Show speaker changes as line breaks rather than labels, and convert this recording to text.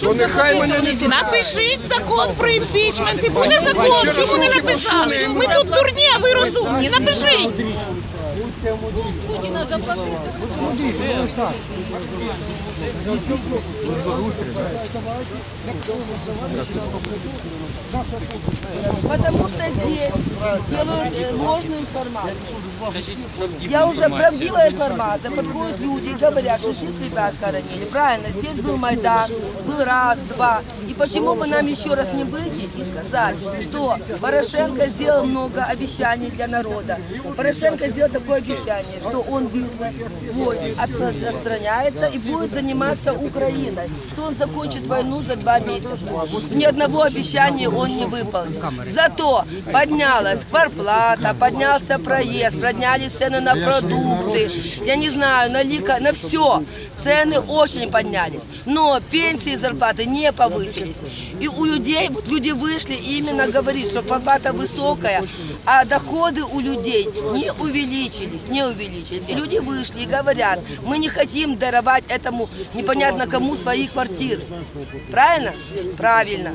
То нехай мене не
Напишіть закон про імпічмент і буде закон. Чому не написали? Ми тут дурні, а ви розумні. Напишіть. Путіна заплатити.
Потому что здесь делают э, ложную информацию. Я уже правдивая информация. Подходят люди и говорят, что здесь ребят хоронили. Правильно, здесь был Майдан, был раз, два. Почему бы нам еще раз не выйти и сказать, что Порошенко сделал много обещаний для народа. Порошенко сделал такое обещание, что он свой отстра- отстраняется и будет заниматься Украиной, что он закончит войну за два месяца. Ни одного обещания он не выполнил. Зато поднялась кварплата, поднялся проезд, поднялись цены на продукты, я не знаю, на лика, на все. Цены очень поднялись. Но пенсии и зарплаты не повысились. И у людей, вот люди вышли именно говорит, что кварплата высокая, а доходы у людей не увеличились, не увеличились. И люди вышли и говорят, мы не хотим даровать этому непонятно кому свои квартиры. Правильно? Правильно.